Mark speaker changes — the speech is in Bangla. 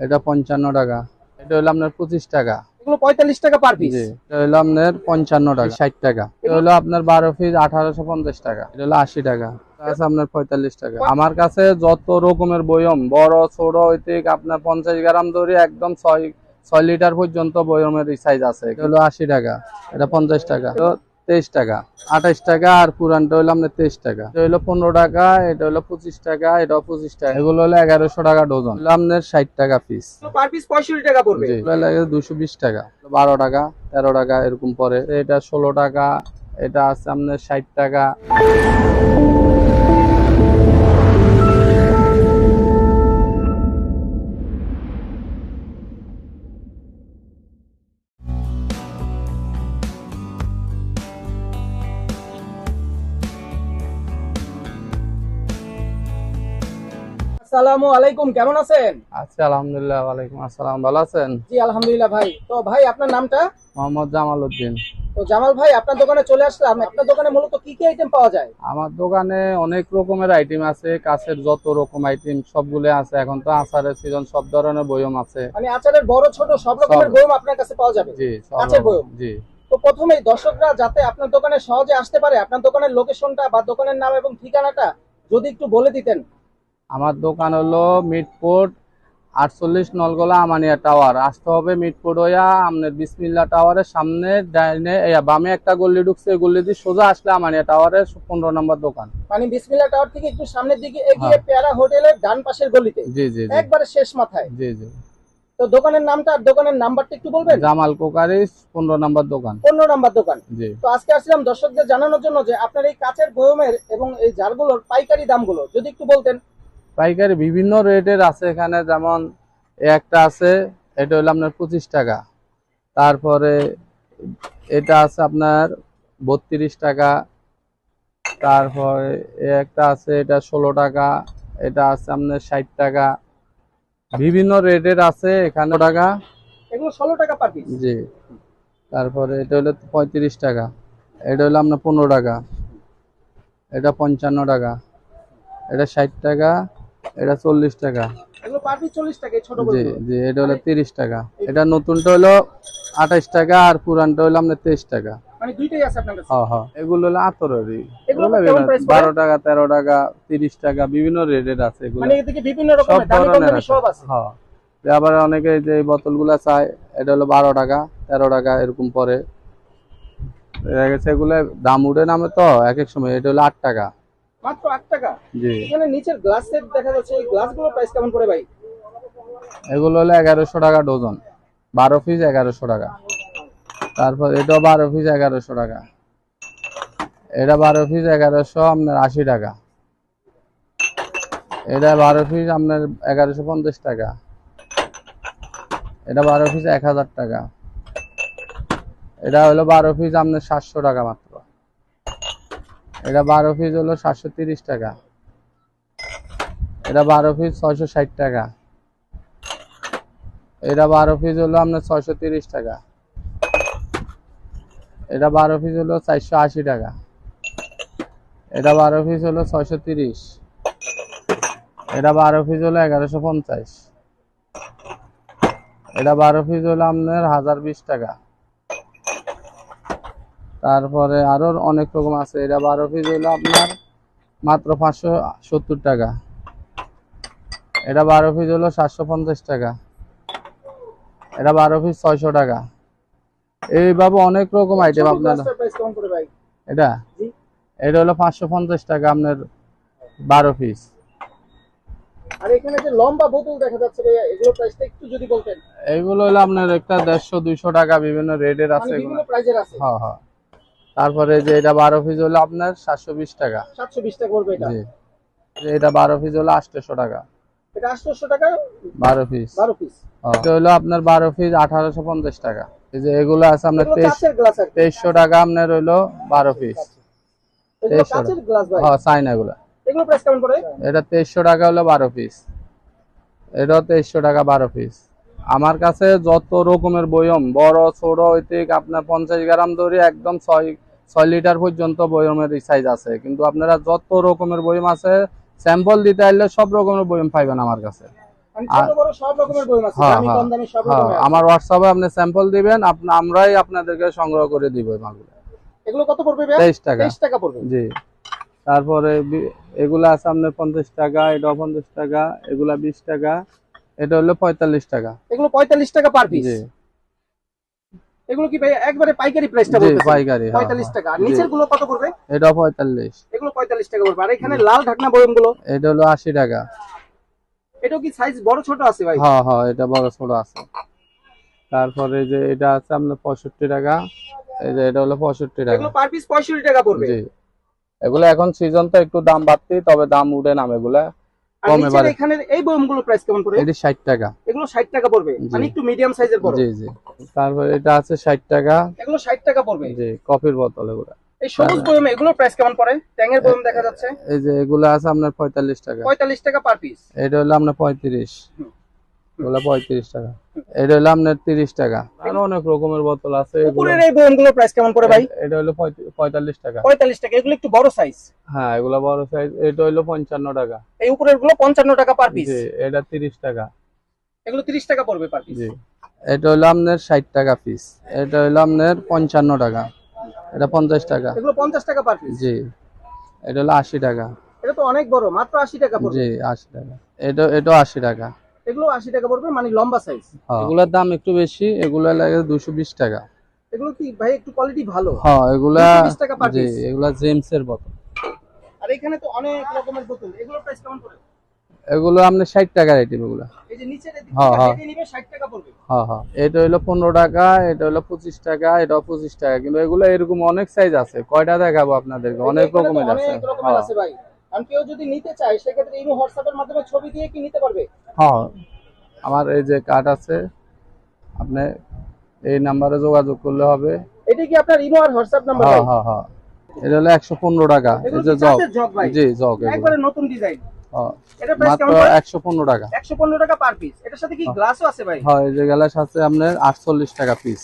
Speaker 1: এটা পঞ্চান্ন টাকা। এটা হলো আপনার পঁচিশ টাকা।
Speaker 2: এগুলো পঁয়তাল্লিশ টাকা পার পিস
Speaker 1: এটা হলো আপনার পঞ্চান্ন টাকা। ষাট টাকা। এটা হলো আপনার বারো পিস আঠারোশো পঞ্চাশ টাকা। এটা হলো আশি টাকা। আছে আপনার পঁয়তাল্লিশ টাকা। আমার কাছে যত রকমের বয়ম বড় ছোট হইতে আপনার পঞ্চাশ গ্রাম ধরে একদম ছয় ছয় লিটার পর্যন্ত বয়মের সাইজ আছে। এটা হলো আশি টাকা। এটা পঞ্চাশ টাকা। তেইশ টাকা। আঠাইশ টাকা আর পুরানটা হলো আপনার তেইশ টাকা। এটা হইল পনেরো টাকা এটা হলো পঁচিশ টাকা এটা পঁচিশ টাকা। এগুলো হলো এগারোশো টাকা ডজন। আপনার ষাট টাকা পিস
Speaker 2: পার পিস পঁয়ষট্টি টাকা পড়বে।
Speaker 1: দুশো বিশ টাকা। বারো টাকা তেরো টাকা এরকম পরে। এটা ষোলো টাকা এটা আছে আপনার ষাট টাকা।
Speaker 2: আসসালামু আলাইকুম কেমন আছেন?
Speaker 1: আচ্ছা আলহামদুলিল্লাহ ওয়ালাইকুম আসসালাম ভালো আছেন?
Speaker 2: জি আলহামদুলিল্লাহ ভাই। তো ভাই আপনার নামটা?
Speaker 1: মোহাম্মদ জামাল উদ্দিন
Speaker 2: তো জামাল ভাই আপনার দোকানে চলে আসলাম। আপনার দোকানে মূলত কি কি আইটেম পাওয়া যায়?
Speaker 1: আমার দোকানে অনেক রকমের আইটেম আছে কাছের যত রকম আইটেম সবগুলো আছে। এখন তো আচারের সিজন সব ধরনের বয়ম আছে।
Speaker 2: মানে আচারের বড় ছোট সব রকমের। বয়ম আপনার কাছে পাওয়া যাবে?
Speaker 1: জি রকম-
Speaker 2: বয়ম?
Speaker 1: জি।
Speaker 2: তো প্রথমেই দর্শকরা যাতে আপনার দোকানে সহজে আসতে পারে আপনার দোকানের লোকেশনটা বা দোকানের নাম এবং ঠিকানাটা যদি একটু বলে দিতেন।
Speaker 1: আমার দোকান হলো মিটফোর্ট আটচল্লিশ নলগোলা আমানিয়া টাওয়ার। আসতে হবে মিটফোর্ট হইয়া আপনার বিসমিল্লা টাওয়ারের সামনে ডাইনে বামে একটা গল্লি ঢুকছে ওই গল্লি দিয়ে সোজা আসলে আমানিয়া টাওয়ারের পনেরো নম্বর দোকান।
Speaker 2: মানে বিসমিল্লা টাওয়ার থেকে একটু সামনের দিকে এগিয়ে
Speaker 1: হ্যাঁ।
Speaker 2: পেয়ারা হোটেলের ডান পাশের গলিতে।
Speaker 1: জি জি জি।
Speaker 2: একবারে শেষ মাথায়।
Speaker 1: জি জি।
Speaker 2: তো দোকানের নামটা আর দোকানের নাম্বারটা একটু বলবেন?
Speaker 1: জামাল কোকারিস পনেরো নম্বর দোকান।
Speaker 2: পনেরো নাম্বার দোকান। তো আজকে আসলাম দর্শকদের জানানোর জন্য যে আপনার এই কাচের বয়মের এবং এই জারগুলোর পাইকারি দামগুলো যদি একটু বলতেন।
Speaker 1: পাইকারি বিভিন্ন রেটের আছে এখানে যেমন একটা আছে এটা হলো আপনার পঁচিশ টাকা। তারপরে এটা আছে আপনার বত্রিশ টাকা। তারপরে এ একটা আছে এটা ষোলো টাকা এটা আছে আপনার ষাট টাকা। বিভিন্ন রেটের আছে এখানে। টাকা।
Speaker 2: এগুলো ষোলো টাকা পিস
Speaker 1: জি। তারপরে এটা হলো পঁয়ত্রিশ টাকা। এটা হলো আপনার পনেরো টাকা। এটা পঞ্চান্ন টাকা। এটা ষাট টাকা। এটা চল্লিশ টাকা। জি জি এটা হলো তিরিশ টাকা। এটা নতুনটা হলো আঠাইশ টাকা আর পুরানটা হলো আপনার তেইশ টাকা।
Speaker 2: মানে
Speaker 1: হ্যাঁ হ্যাঁ এগুলো হলো আতরেরই? বারো টাকা তেরো টাকা তিরিশ টাকা বিভিন্ন রেটের আছে এগুলো।
Speaker 2: মানে
Speaker 1: সব ধরনের আছে। হ্যাঁ আবার অনেকে যে বোতলগুলো চায় এটা হলো বারো টাকা তেরো টাকা এরকম পরে। দেখা গেছে এগুলো দাম উঠে নামে তো এক এক সময় এটা হলো আট টাকা।
Speaker 2: মাত্র আট টাকা। এখানে নিচের গ্লাস সেট দেখা যাচ্ছে এই গ্লাসগুলো প্রাইস কেমন করে ভাই?
Speaker 1: এগুলো হলো এগারোশো টাকা ডজন বারো পিস এগারোশো টাকা। তারপর এটাও বারো পিস এগারোশো টাকা। এটা বারো পিস এগারোশো আপনার আশি টাকা। এটা বারো পিস আপনার এগারোশো পঞ্চাশ টাকা। এটা বারো পিস এক হাজার টাকা। এটা হলো বারো পিস আপনার সাতশো টাকা মাত্র। এটা বারো পিস হলো সাতশো তিরিশ টাকা। এটা বারো পিস ছয়শো ষাট টাকা। এটা বারো পিস হলো আপনার ছয়শো তিরিশ টাকা। এটা বারো পিস হলো চারশো আশি টাকা। এটা বারো পিস হলো ছয়শো তিরিশ। এটা বারো পিস হলো এগারোশো পঞ্চাশ। এটা বারো পিস হলো আপনার হাজার বিশ টাকা। তারপরে আরও অনেক রকম আছে। এটা বারো পিস হলো আপনার মাত্র পাঁচশো সত্তর টাকা। এটা বারো পিস হলো সাতশো পঞ্চাশ টাকা। এটা বারো পিস ছয়শো টাকা। এইভাবে অনেক রকম আইটেম আপনার। এটা? এটা হলো পাঁচশো পঞ্চাশ টাকা আপনার বারো পিস
Speaker 2: এগুলো
Speaker 1: হলো আপনার একটা দেড়শো দুইশো টাকা বিভিন্ন রেটের আছে
Speaker 2: মানে আছে।
Speaker 1: হ্যাঁ হ্যাঁ। তারপরে যে এটা বারো পিস হলো আপনার সাতশো বিশ টাকা।
Speaker 2: সাতশো বিশ টাকা
Speaker 1: জি। এটা বারো পিস হলো আটশোশো টাকা।
Speaker 2: এটা আটশোশো টাকা?
Speaker 1: বারো পিস
Speaker 2: বারো পিস
Speaker 1: এটা হলো আপনার বারো পিস আঠারোশো পঞ্চাশ টাকা। এই যে এগুলো আছে আপনার
Speaker 2: এগুলো
Speaker 1: তেইশ
Speaker 2: কাঁচের গ্লাস আর কি।
Speaker 1: তেইশশো টাকা আপনার হইল বারো পিস তেইশশো
Speaker 2: কাঁচের গ্লাস ভাই।
Speaker 1: হ্যাঁ চাইনা এগুলো এটা তেইশশো টাকা হলো বারো পিস এটাও তেইশশো টাকা বারো পিস আমার কাছে যত রকমের বয়ম বড় ছোট হইতে আপনার পঞ্চাশ গ্রাম ধরে একদম ছয় ছয় লিটার পর্যন্ত বয়মের সাইজ আছে। কিন্তু আপনারা যত রকমের বয়ম আছে স্যাম্পল দিতে আসলে সব রকমের বয়ম পাইবেন আমার কাছে। হ্যাঁ, হ্যাঁ, হ্যাঁ। আমার হোয়াটসঅ্যাপে আপনি স্যাম্পল দিবেন আমরাই আপনাদেরকে সংগ্রহ করে দিব মালগুলো।
Speaker 2: এগুলো কত পড়বে
Speaker 1: তেইশ টাকা।
Speaker 2: টাকা পড়বে।
Speaker 1: জি। তারপরে এগুলা আছে আপনার পঞ্চাশ টাকা এটা পঞ্চাশ টাকা এগুলা বিশ টাকা এটা হলো পঁয়তাল্লিশ টাকা।
Speaker 2: এগুলো 45 টাকা পার পিস এগুলো কি ভাই একবারে পাইকারি প্রাইসটা বলতেছেন?
Speaker 1: পাইকারি হ্যাঁ,
Speaker 2: 45
Speaker 1: হ্যাঁ।
Speaker 2: টাকা। আর নিচেরগুলো কত পড়বে?
Speaker 1: এটা পঁয়তাল্লিশ।
Speaker 2: এগুলো 45 টাকা পড়বে। আর এখানে লাল ঢাকনা বয়মগুলো
Speaker 1: এটা হলো আশি টাকা।
Speaker 2: এটাও কি সাইজ বড় ছোট আছে ভাই?
Speaker 1: হ্যাঁ হ্যাঁ এটা বড় ছোট আছে। তারপরে যে এটা আছে আপনার পঁয়ষট্টি টাকা। এই যে এটা হলো পঁয়ষট্টি টাকা।
Speaker 2: এগুলো পার পিস 65 টাকা পড়বে।
Speaker 1: জি। এগুলো এখন সিজন তো একটু দাম বাড়তি তবে দাম উঠে নাম এগুলা।
Speaker 2: পঁয়ত্রিশ এই প্রাইস কেমন
Speaker 1: টাকা।
Speaker 2: এগুলো 60 টাকা পড়বে? মানে একটু মিডিয়াম সাইজের
Speaker 1: এটা আছে 60 টাকা।
Speaker 2: এগুলো 60 টাকা পড়বে?
Speaker 1: কফির
Speaker 2: এই এগুলো প্রাইস কেমন পড়ে? দেখা যাচ্ছে।
Speaker 1: এই যে আছে আপনার 45 টাকা।
Speaker 2: 45 টাকা
Speaker 1: এটা হলো আপনার 35 পঁয়ত্রিশ টাকা। এটা হলো তিরিশ টাকা। আরও অনেক রকমের বোতল আছে পঁয়তাল্লিশ টাকা।
Speaker 2: পঁয়তাল্লিশ টাকা এগুলো বড় সাইজ
Speaker 1: হ্যাঁ, এটা হলো পঞ্চান্ন টাকা।
Speaker 2: উপরের পঞ্চান্ন টাকা
Speaker 1: এটা তিরিশ টাকা।
Speaker 2: এগুলো তিরিশ টাকা পড়বে পার
Speaker 1: এটা হলো আপনার ষাট টাকা পিস এটা হলো আপনার পঞ্চান্ন টাকা। এটা পঞ্চাশ টাকা।
Speaker 2: এগুলো পঞ্চাশ টাকা পার পিস
Speaker 1: জি। এটা হলো আশি টাকা।
Speaker 2: এটা তো অনেক বড় মাত্র আশি টাকা
Speaker 1: জি আশি টাকা। এটা এটা আশি টাকা।
Speaker 2: এগুলো 80 টাকা পড়বে মানে লম্বা সাইজ
Speaker 1: হ্যাঁ। এগুলোর দাম একটু বেশি এগুলো লাগে দুশো বিশ টাকা।
Speaker 2: এগুলো কি ভাই একটু কোয়ালিটি ভালো?
Speaker 1: হ্যাঁ এগুলা
Speaker 2: 220 টাকা।
Speaker 1: এগুলা জেমস এর বোতল
Speaker 2: আর এখানে তো অনেক রকমের বোতল। এগুলো প্রাইস কেমন পড়বে?
Speaker 1: এগুলো আপনার ষাট টাকার আইটেম এগুলো।
Speaker 2: এই যে
Speaker 1: হ্যাঁ, হ্যাঁ।
Speaker 2: নিবে 60 টাকা পড়বে।
Speaker 1: হ্যাঁ হ্যাঁ। এটা হলো পনেরো টাকা এটা হলো পঁচিশ টাকা এটাও পঁচিশ টাকা। কিন্তু এগুলো এরকম অনেক সাইজ আছে। কয়টা দেখাবো আপনাদেরকে? অনেক রকমের আছে।
Speaker 2: অনেক রকমের
Speaker 1: হ্যাঁ।
Speaker 2: আছে ভাই। আর কেউ যদি নিতে চায় সেক্ষেত্রে ইমো হোয়াটসঅ্যাপের মাধ্যমে ছবি দিয়ে কি নিতে পারবে?
Speaker 1: হ্যাঁ আমার এই যে কার্ড আছে আপনি এই নাম্বারে যোগাযোগ করলে হবে।
Speaker 2: এটা কি আপনার ইমো আর হোয়াটসঅ্যাপ নাম্বার
Speaker 1: হ্যাঁ হ্যাঁ হ্যাঁ। এটা হলো একশো পনেরো টাকা। এই যে জগ। জি জগ
Speaker 2: একবারে নতুন ডিজাইন
Speaker 1: হ্যাঁ মাত্র টাকা।
Speaker 2: 115 টাকা পার পিস এটার সাথে কি গ্লাসও আছে ভাই?
Speaker 1: হয় এই যে গ্লাস আছে আপনার আটচল্লিশ টাকা পিস